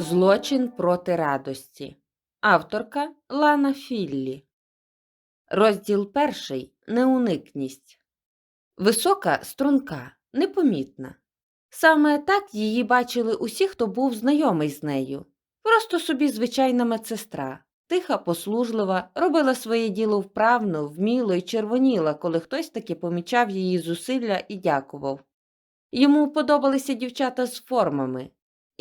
Злочин проти радості. Авторка Лана Філлі. Розділ перший. Неуникність. Висока, струнка, непомітна. Саме так її бачили усі, хто був знайомий з нею. Просто собі звичайна медсестра, тиха, послужлива, робила своє діло вправно, вміло і червоніла, коли хтось таки помічав її зусилля і дякував. Йому подобалися дівчата з формами,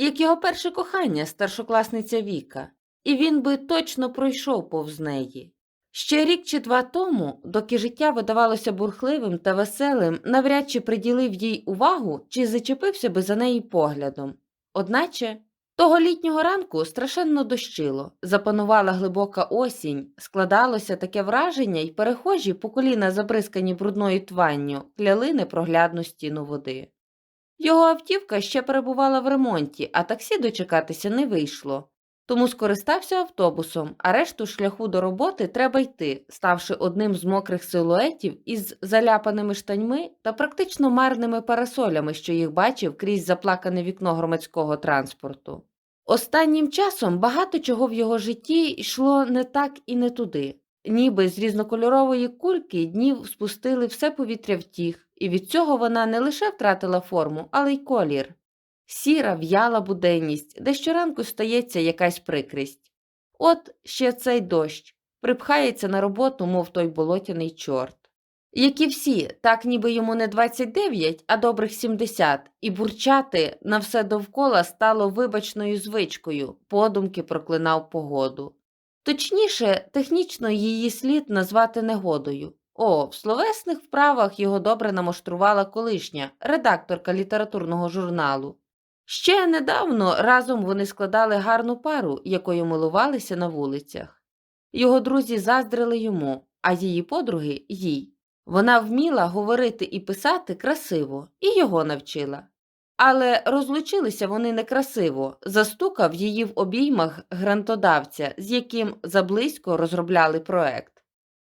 як його перше кохання, старшокласниця Віка, і він би точно пройшов повз неї. Ще рік чи два тому, доки життя видавалося бурхливим та веселим, навряд чи приділив їй увагу чи зачепився би за неї поглядом. Одначе того літнього ранку страшенно дощило, запанувала глибока осінь, складалося таке враження, й перехожі, по коліна забризкані брудною тванню, кляли непроглядну стіну води. Його автівка ще перебувала в ремонті, а таксі дочекатися не вийшло. Тому скористався автобусом, а решту шляху до роботи треба йти, ставши одним з мокрих силуетів із заляпаними штаньми та практично марними парасолями, що їх бачив крізь заплакане вікно громадського транспорту. Останнім часом багато чого в його житті йшло не так і не туди. Ніби з різнокольорової кульки днів спустили все повітря втіх, і від цього вона не лише втратила форму, але й колір. Сіра, в'яла буденність, де щоранку стається якась прикрість. От ще цей дощ припхається на роботу, мов той болотяний чорт. Як і всі, так ніби йому не 29, а добрих 70, і бурчати на все довкола стало вибачною звичкою, подумки проклинав погоду. Точніше, технічно її слід назвати негодою. О, в словесних вправах його добре намоштрувала колишня редакторка літературного журналу. Ще недавно разом вони складали гарну пару, якою милувалися на вулицях. Його друзі заздрили йому, а її подруги їй. Вона вміла говорити і писати красиво, і його навчила. Але розлучилися вони некрасиво, застукав її в обіймах грантодавця, з яким заблизько розробляли проект.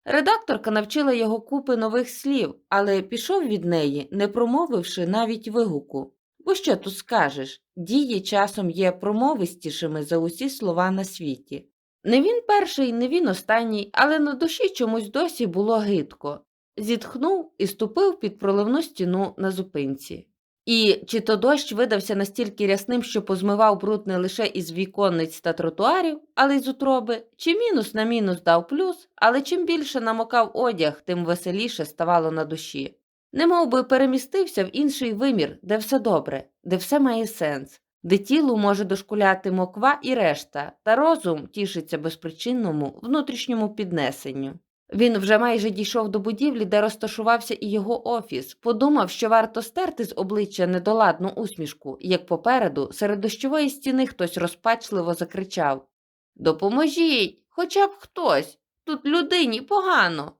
Редакторка навчила його купи нових слів, але пішов від неї, не промовивши навіть вигуку. Бо що тут скажеш? Дії часом є промовистішими за усі слова на світі. Не він перший, не він останній, але на душі чомусь досі було гидко. Зітхнув і ступив під проливну стіну на зупинці. І чи то дощ видався настільки рясним, що позмивав бруд не лише із віконниць та тротуарів, але й з утроби, чи мінус на мінус дав плюс, але чим більше намокав одяг, тим веселіше ставало на душі. Немов би перемістився в інший вимір, де все добре, де все має сенс, де тілу може дошкуляти моква і решта, та розум тішиться безпричинному внутрішньому піднесенню. Він вже майже дійшов до будівлі, де розташувався і його офіс, подумав, що варто стерти з обличчя недоладну усмішку, як попереду, серед дощової стіни хтось розпачливо закричав. Допоможіть, хоча б хтось, тут людині погано.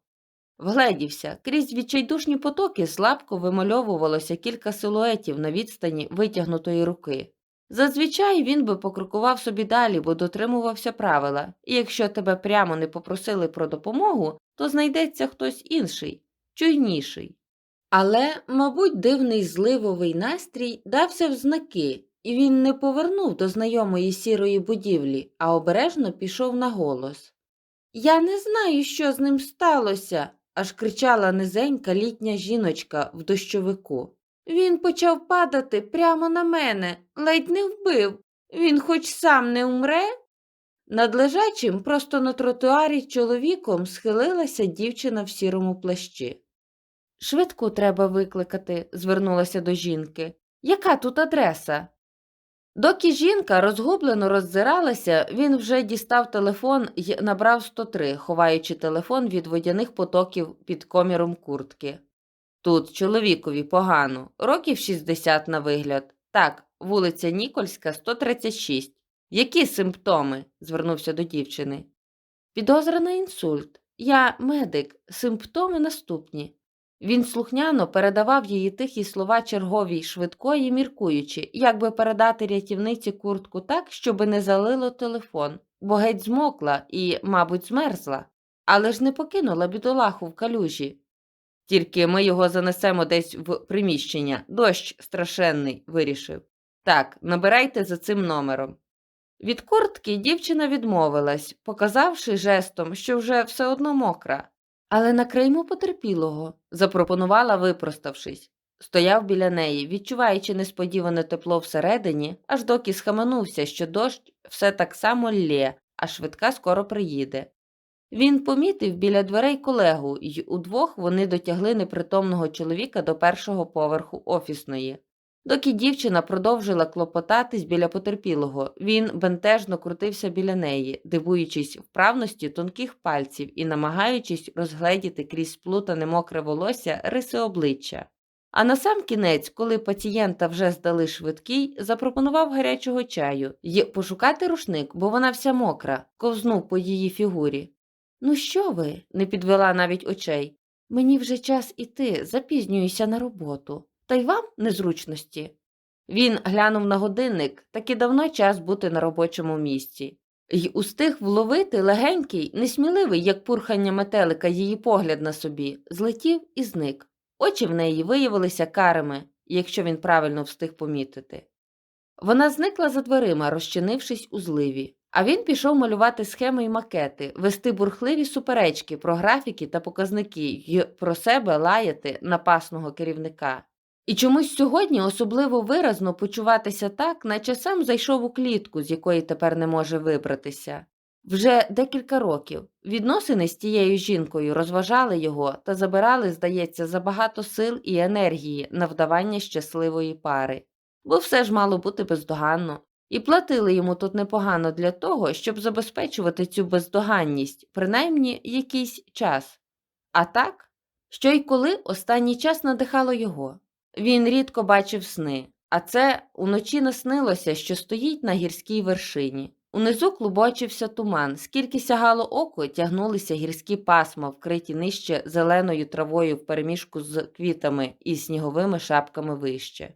Вгледівся, крізь відчайдушні потоки слабко вимальовувалося кілька силуетів на відстані витягнутої руки. Зазвичай він би покрокував собі далі, бо дотримувався правила, і якщо тебе прямо не попросили про допомогу, то знайдеться хтось інший, чуйніший. Але, мабуть, дивний зливовий настрій дався в знаки, і він не повернув до знайомої сірої будівлі, а обережно пішов на голос. Я не знаю, що з ним сталося, аж кричала низенька літня жіночка в дощовику. Він почав падати прямо на мене, ледь не вбив. Він хоч сам не умре. Над лежачим просто на тротуарі чоловіком схилилася дівчина в сірому плащі. Швидку треба викликати, звернулася до жінки. Яка тут адреса? Доки жінка розгублено роззиралася, він вже дістав телефон і набрав 103, ховаючи телефон від водяних потоків під коміром куртки. Тут чоловікові погано, років 60 на вигляд. Так, вулиця Нікольська, 136. Які симптоми? звернувся до дівчини. Підозра на інсульт. Я медик, симптоми наступні. Він слухняно передавав її тихі слова черговій швидкої, міркуючи, як би передати рятівниці куртку так, щоби не залило телефон, бо геть змокла і, мабуть, змерзла, але ж не покинула бідолаху в калюжі. Тільки ми його занесемо десь в приміщення. Дощ страшенний, вирішив. Так, набирайте за цим номером. Від куртки дівчина відмовилась, показавши жестом, що вже все одно мокра. Але накриймо потерпілого, запропонувала, випроставшись. Стояв біля неї, відчуваючи несподіване тепло всередині, аж доки схаменувся, що дощ все так само лє, а швидка скоро приїде. Він помітив біля дверей колегу, й удвох вони дотягли непритомного чоловіка до першого поверху офісної. Доки дівчина продовжила клопотатись біля потерпілого, він бентежно крутився біля неї, дивуючись вправності тонких пальців і намагаючись розгледіти крізь сплутане мокре волосся риси обличчя. А на сам кінець, коли пацієнта вже здали швидкий, запропонував гарячого чаю й пошукати рушник, бо вона вся мокра, ковзнув по її фігурі. Ну що ви? не підвела навіть очей. Мені вже час іти, запізнююся на роботу. Та й вам незручності. Він глянув на годинник, таки давно час бути на робочому місці, й устиг вловити легенький, несміливий, як пурхання метелика, її погляд на собі, злетів і зник. Очі в неї виявилися карими, якщо він правильно встиг помітити. Вона зникла за дверима, розчинившись у зливі, а він пішов малювати схеми й макети, вести бурхливі суперечки про графіки та показники й про себе лаяти напасного керівника. І чомусь сьогодні особливо виразно почуватися так, наче сам зайшов у клітку, з якої тепер не може вибратися. Вже декілька років відносини з тією жінкою розважали його та забирали, здається, забагато сил і енергії на вдавання щасливої пари, бо все ж мало бути бездоганно, і платили йому тут непогано для того, щоб забезпечувати цю бездоганність, принаймні якийсь час. А так, що й коли останній час надихало його. Він рідко бачив сни, а це уночі наснилося, що стоїть на гірській вершині. Унизу клубочився туман, скільки сягало око, тягнулися гірські пасма, вкриті нижче зеленою травою впереміжку з квітами і сніговими шапками вище.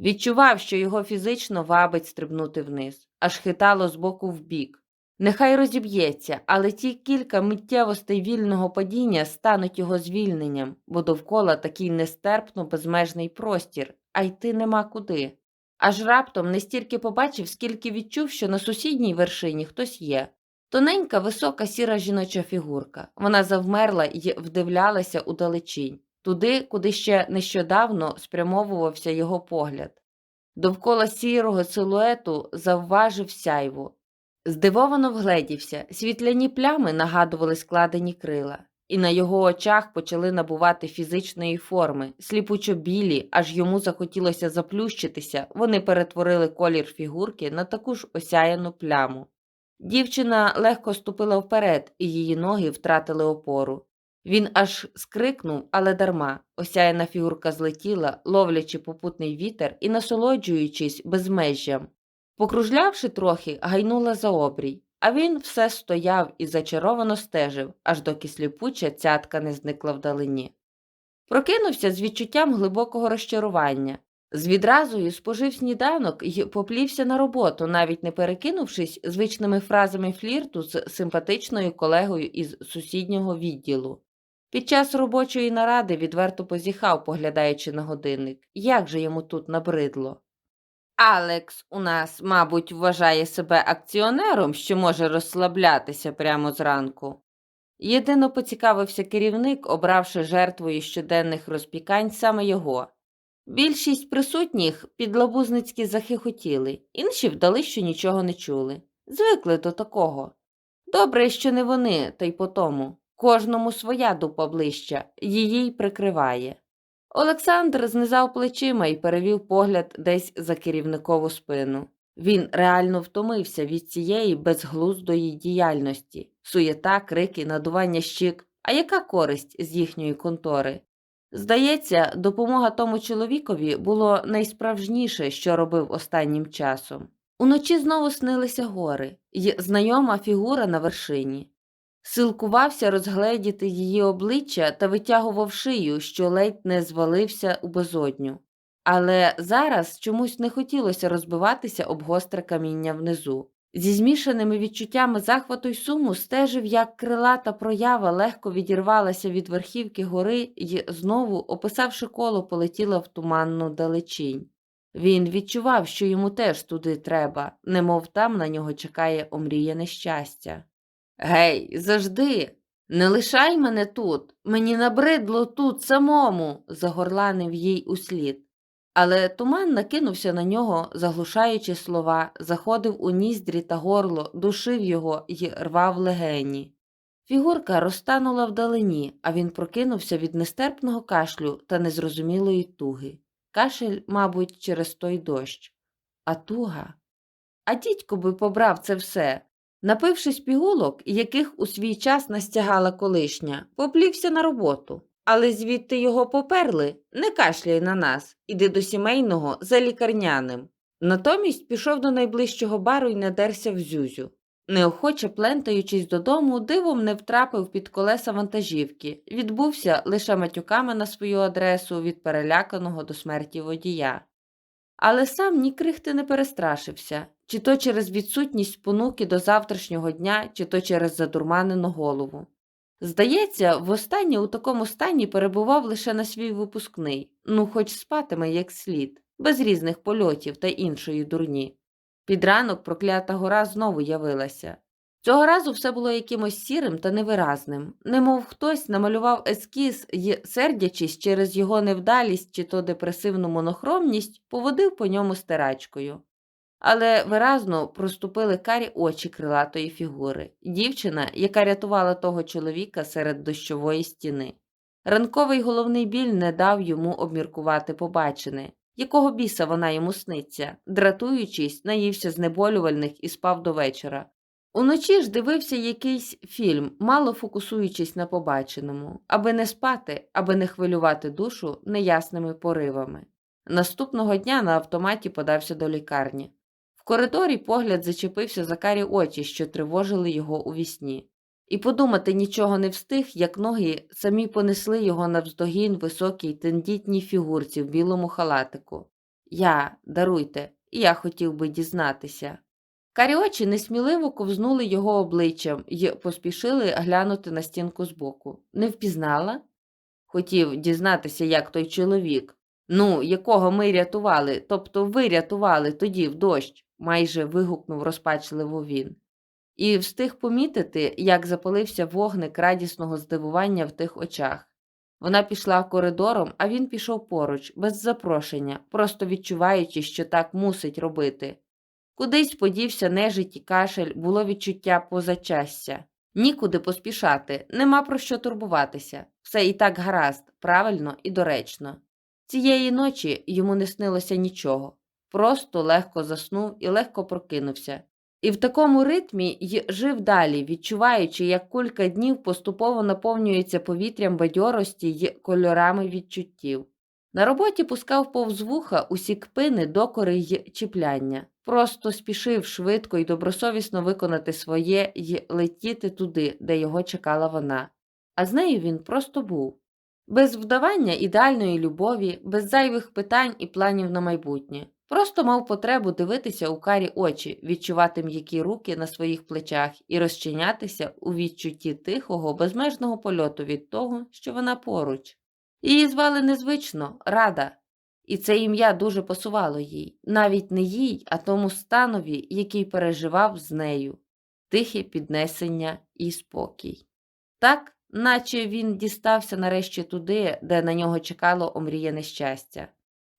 Відчував, що його фізично вабить стрибнути вниз, аж хитало з боку в бік. Нехай розіб'ється, але ті кілька миттєвостей вільного падіння стануть його звільненням, бо довкола такий нестерпно безмежний простір, а йти нема куди. Аж раптом не стільки побачив, скільки відчув, що на сусідній вершині хтось є. Тоненька, висока сіра жіноча фігурка. Вона завмерла і вдивлялася у далечінь, туди, куди ще нещодавно спрямовувався його погляд. Довкола сірого силуету завважив сяйво. Здивовано вгледівся, світляні плями нагадували складені крила, і на його очах почали набувати фізичної форми, сліпучо білі, аж йому захотілося заплющитися, вони перетворили колір фігурки на таку ж осяяну пляму. Дівчина легко ступила вперед, і її ноги втратили опору. Він аж скрикнув, але дарма. Осяяна фігурка злетіла, ловлячи попутний вітер і насолоджуючись безмежжям. Покружлявши трохи, гайнула за обрій, а він все стояв і зачаровано стежив, аж доки сліпуча цятка не зникла вдалині. Прокинувся з відчуттям глибокого розчарування. З відразою спожив сніданок і поплівся на роботу, навіть не перекинувшись звичними фразами флірту з симпатичною колегою із сусіднього відділу. Під час робочої наради відверто позіхав, поглядаючи на годинник, як же йому тут набридло. Алекс у нас, мабуть, вважає себе акціонером, що може розслаблятися прямо зранку. Єдино поцікавився керівник, обравши жертвою щоденних розпікань саме його. Більшість присутніх підлабузницьки захихотіли, інші вдали, що нічого не чули. Звикли до такого. Добре, що не вони, та й по тому. Кожному своя дупа ближча, її й прикриває. Олександр знизав плечима і перевів погляд десь за керівникову спину. Він реально втомився від цієї безглуздої діяльності, суєта, крики, надування щік. А яка користь з їхньої контори? Здається, допомога тому чоловікові було найсправжніше, що робив останнім часом. Уночі знову снилися гори й знайома фігура на вершині. Силкувався розгледіти її обличчя та витягував шию, що ледь не звалився у безодню. Але зараз чомусь не хотілося розбиватися об гостре каміння внизу. Зі змішаними відчуттями захвату й суму стежив, як крилата проява легко відірвалася від верхівки гори і знову, описавши коло, полетіла в туманну далечінь. Він відчував, що йому теж туди треба, немов там на нього чекає омріяне щастя. Гей, завжди, не лишай мене тут, мені набридло тут самому, загорланив їй услід. Але туман накинувся на нього, заглушаючи слова, заходив у ніздрі та горло, душив його й рвав легені. Фігурка розтанула вдалині, а він прокинувся від нестерпного кашлю та незрозумілої туги. Кашель, мабуть, через той дощ. А туга. А дідько би побрав це все. Напившись пігулок, яких у свій час настягала колишня, поплівся на роботу. Але звідти його поперли, не кашляй на нас, іди до сімейного за лікарняним. Натомість пішов до найближчого бару і надерся в зюзю. Неохоче плентаючись додому, дивом не втрапив під колеса вантажівки, відбувся лише матюками на свою адресу від переляканого до смерті водія. Але сам ні крихти не перестрашився, чи то через відсутність спонуки до завтрашнього дня, чи то через задурманену голову. Здається, востаннє у такому стані перебував лише на свій випускний, ну хоч спатиме як слід, без різних польотів та іншої дурні. Під ранок проклята гора знову явилася. Цього разу все було якимось сірим та невиразним, немов хтось намалював ескіз й, сердячись через його невдалість чи то депресивну монохромність, поводив по ньому стирачкою. Але виразно проступили карі очі крилатої фігури, дівчина, яка рятувала того чоловіка серед дощової стіни. Ранковий головний біль не дав йому обміркувати побачене, якого біса вона йому сниться, дратуючись, наївся знеболювальних і спав до вечора. Уночі ж дивився якийсь фільм, мало фокусуючись на побаченому, аби не спати, аби не хвилювати душу неясними поривами. Наступного дня на автоматі подався до лікарні. В коридорі погляд зачепився за карі очі, що тривожили його у вісні. І подумати нічого не встиг, як ноги самі понесли його навздогін високій тендітній фігурці в білому халатику. Я, даруйте, і я хотів би дізнатися. Карі очі несміливо ковзнули його обличчям і поспішили глянути на стінку збоку. Не впізнала? Хотів дізнатися, як той чоловік. Ну, якого ми рятували, тобто ви рятували тоді в дощ, майже вигукнув розпачливо він. І встиг помітити, як запалився вогник радісного здивування в тих очах. Вона пішла коридором, а він пішов поруч, без запрошення, просто відчуваючи, що так мусить робити. Кудись подівся нежить і кашель, було відчуття позачастя. Нікуди поспішати, нема про що турбуватися. Все і так гаразд, правильно і доречно. Цієї ночі йому не снилося нічого, просто легко заснув і легко прокинувся. І в такому ритмі й жив далі, відчуваючи, як кулька днів поступово наповнюється повітрям бадьорості й кольорами відчуттів. На роботі пускав повз вуха усі кпини, докори й чіпляння, просто спішив швидко і добросовісно виконати своє й летіти туди, де його чекала вона. А з нею він просто був. Без вдавання ідеальної любові, без зайвих питань і планів на майбутнє. Просто мав потребу дивитися у карі очі, відчувати м'які руки на своїх плечах і розчинятися у відчутті тихого, безмежного польоту від того, що вона поруч. Її звали незвично Рада, і це ім'я дуже пасувало їй, навіть не їй, а тому станові, який переживав з нею тихе піднесення і спокій. Так, наче він дістався нарешті туди, де на нього чекало омріяне щастя.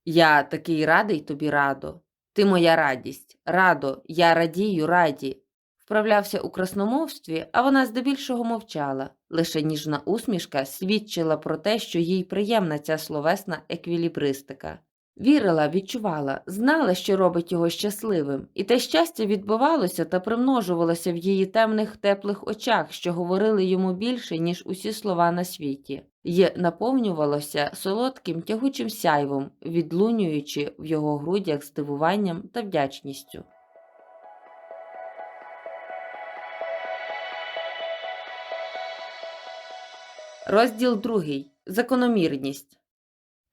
Я такий радий тобі, радо. Ти моя радість. Радо, я радію, раді. Вправлявся у красномовстві, а вона здебільшого мовчала. Лише ніжна усмішка свідчила про те, що їй приємна ця словесна еквілібристика. Вірила, відчувала, знала, що робить його щасливим, і те щастя відбувалося та примножувалося в її темних теплих очах, що говорили йому більше, ніж усі слова на світі, й наповнювалося солодким тягучим сяйвом, відлунюючи в його грудях здивуванням та вдячністю. Розділ другий. Закономірність.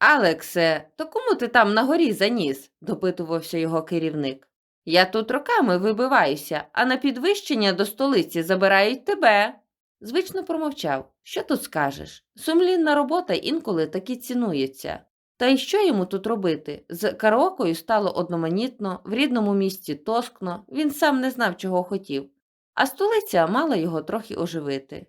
Алексе, то кому ти там на горі заніс? допитувався його керівник. Я тут роками вибиваюся, а на підвищення до столиці забирають тебе. Звично промовчав. Що тут скажеш? Сумлінна робота інколи таки цінується. Та й що йому тут робити? З караокою стало одноманітно, в рідному місті тоскно, він сам не знав, чого хотів, а столиця мала його трохи оживити.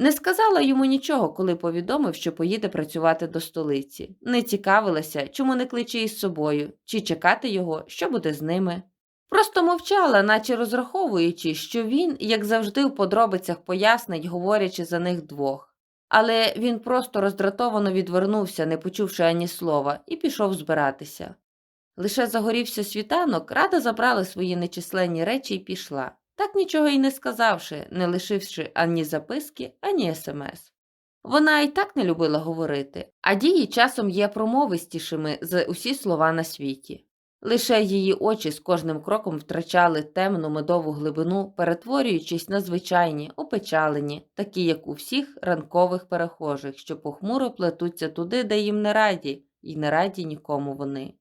Не сказала йому нічого, коли повідомив, що поїде працювати до столиці. Не цікавилася, чому не кличе із собою, чи чекати його, що буде з ними. Просто мовчала, наче розраховуючи, що він, як завжди, в подробицях пояснить, говорячи за них двох. Але він просто роздратовано відвернувся, не почувши ані слова, і пішов збиратися. Лише загорівся світанок, рада забрала свої нечисленні речі і пішла, так нічого й не сказавши, не лишивши ані записки, ані смс. Вона і так не любила говорити, а дії часом є промовистішими за усі слова на світі. Лише її очі з кожним кроком втрачали темну медову глибину, перетворюючись на звичайні, опечалені, такі, як у всіх ранкових перехожих, що похмуро плетуться туди, де їм не раді, і не раді нікому вони.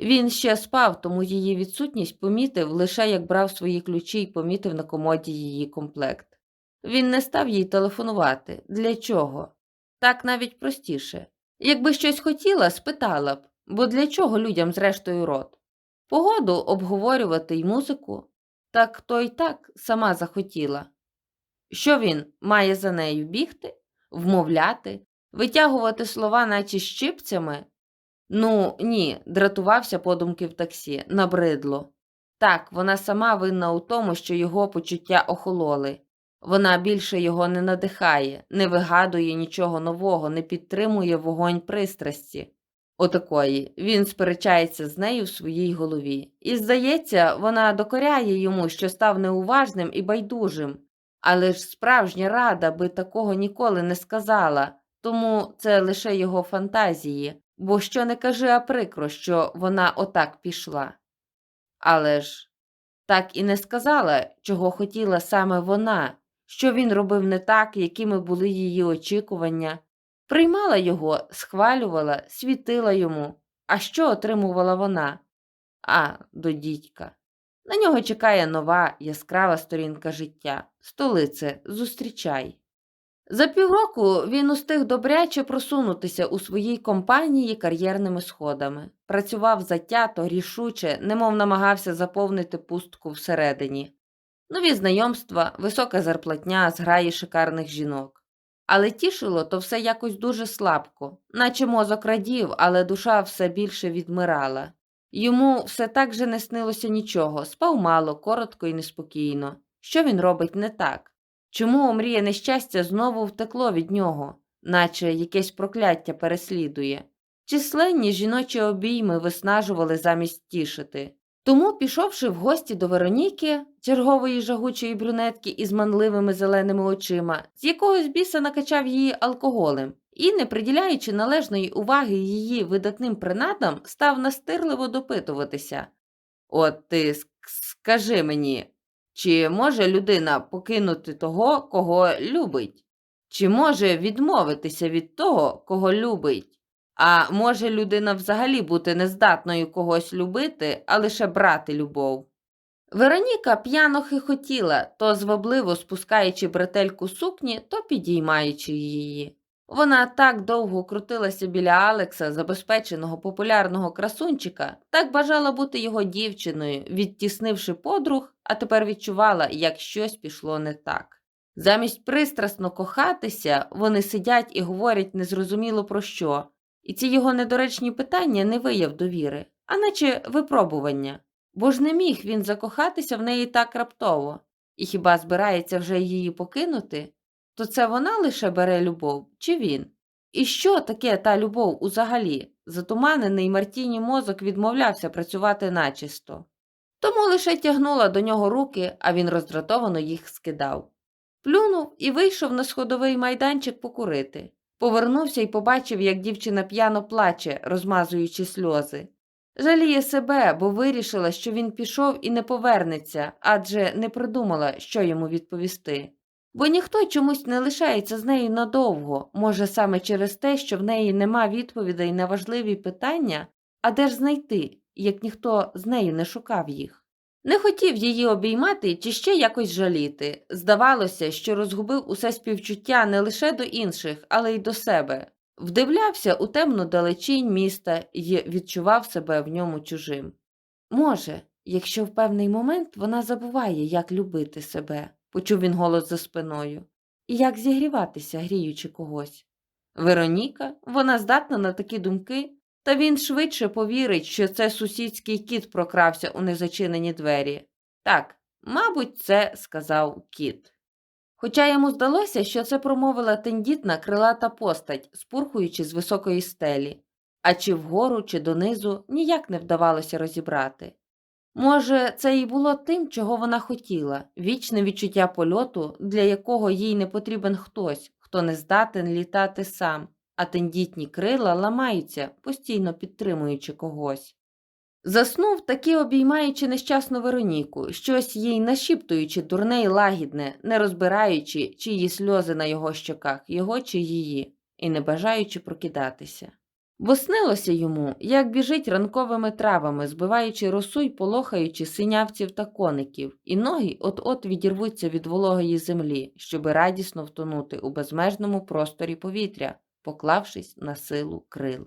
Він ще спав, тому її відсутність помітив лише як брав свої ключі і помітив на комоді її комплект. Він не став їй телефонувати. Для чого? Так навіть простіше. Якби щось хотіла, спитала б, бо для чого людям зрештою рот? Погоду обговорювати й музику, так то й так сама захотіла. Що він має за нею бігти, вмовляти, витягувати слова, наче щипцями? Ну, ні, дратувався подумки в таксі, набридло. Так, вона сама винна у тому, що його почуття охололи. Вона більше його не надихає, не вигадує нічого нового, не підтримує вогонь пристрасті. Отакої він сперечається з нею в своїй голові. І, здається, вона докоряє йому, що став неуважним і байдужим. Але ж справжня рада би такого ніколи не сказала, тому це лише його фантазії, бо що не кажи, а прикро, що вона отак пішла. Але ж так і не сказала, чого хотіла саме вона, що він робив не так, якими були її очікування. Приймала його, схвалювала, світила йому. А що отримувала вона? А, до дідька. На нього чекає нова, яскрава сторінка життя. Столице, зустрічай. За півроку він устиг добряче просунутися у своїй компанії кар'єрними сходами. Працював затято, рішуче, немов намагався заповнити пустку всередині. Нові знайомства, висока зарплатня, зграї шикарних жінок. Але тішило то все якось дуже слабко, наче мозок радів, але душа все більше відмирала. Йому все так же не снилося нічого, спав мало, коротко і неспокійно. Що він робить не так? Чому омріє нещастя знову втекло від нього, наче якесь прокляття переслідує? Численні жіночі обійми виснажували замість тішити. Тому, пішовши в гості до Вероніки, чергової жагучої брюнетки із манливими зеленими очима, з якогось біса накачав її алкоголем і, не приділяючи належної уваги її видатним принадам, став настирливо допитуватися. От ти скажи мені, чи може людина покинути того, кого любить? Чи може відмовитися від того, кого любить? А може людина взагалі бути нездатною когось любити, а лише брати любов? Вероніка п'яно хихотіла, то звабливо спускаючи бретельку сукні, то підіймаючи її. Вона так довго крутилася біля Алекса, забезпеченого популярного красунчика, так бажала бути його дівчиною, відтіснивши подруг, а тепер відчувала, як щось пішло не так. Замість пристрасно кохатися, вони сидять і говорять незрозуміло про що, і ці його недоречні питання не вияв довіри, а наче випробування. Бо ж не міг він закохатися в неї так раптово, і хіба збирається вже її покинути? То це вона лише бере любов, чи він? І що таке та любов узагалі? Затуманений Мартіні мозок відмовлявся працювати начисто. Тому лише тягнула до нього руки, а він роздратовано їх скидав. Плюнув і вийшов на сходовий майданчик покурити. Повернувся і побачив, як дівчина п'яно плаче, розмазуючи сльози. Жаліє себе, бо вирішила, що він пішов і не повернеться, адже не придумала, що йому відповісти. Бо ніхто чомусь не лишається з нею надовго, може, саме через те, що в неї нема відповідей на важливі питання, а де ж знайти, як ніхто з нею не шукав їх. Не хотів її обіймати чи ще якось жаліти. Здавалося, що розгубив усе співчуття не лише до інших, але й до себе. вдивлявся у темну далечінь міста і відчував себе в ньому чужим. Може, якщо в певний момент вона забуває, як любити себе, почув він голос за спиною, і як зігріватися, гріючи когось. Вероніка, вона здатна на такі думки, та він швидше повірить, що це сусідський кіт прокрався у незачинені двері. Так, мабуть, це сказав кіт. Хоча йому здалося, що це промовила тендітна крилата постать, спурхуючи з високої стелі, а чи вгору, чи донизу ніяк не вдавалося розібрати. Може, це і було тим, чого вона хотіла вічне відчуття польоту, для якого їй не потрібен хтось, хто не здатен літати сам, а тендітні крила ламаються, постійно підтримуючи когось. Заснув, таки обіймаючи нещасну Вероніку, щось їй нашіптуючи дурне й лагідне, не розбираючи, чиї сльози на його щоках, його чи її, і не бажаючи прокидатися. Бо снилося йому, як біжить ранковими травами, збиваючи росу й полохаючи синявців та коників, і ноги от-от відірвуться від вологої землі, щоби радісно втонути у безмежному просторі повітря, поклавшись на силу крил.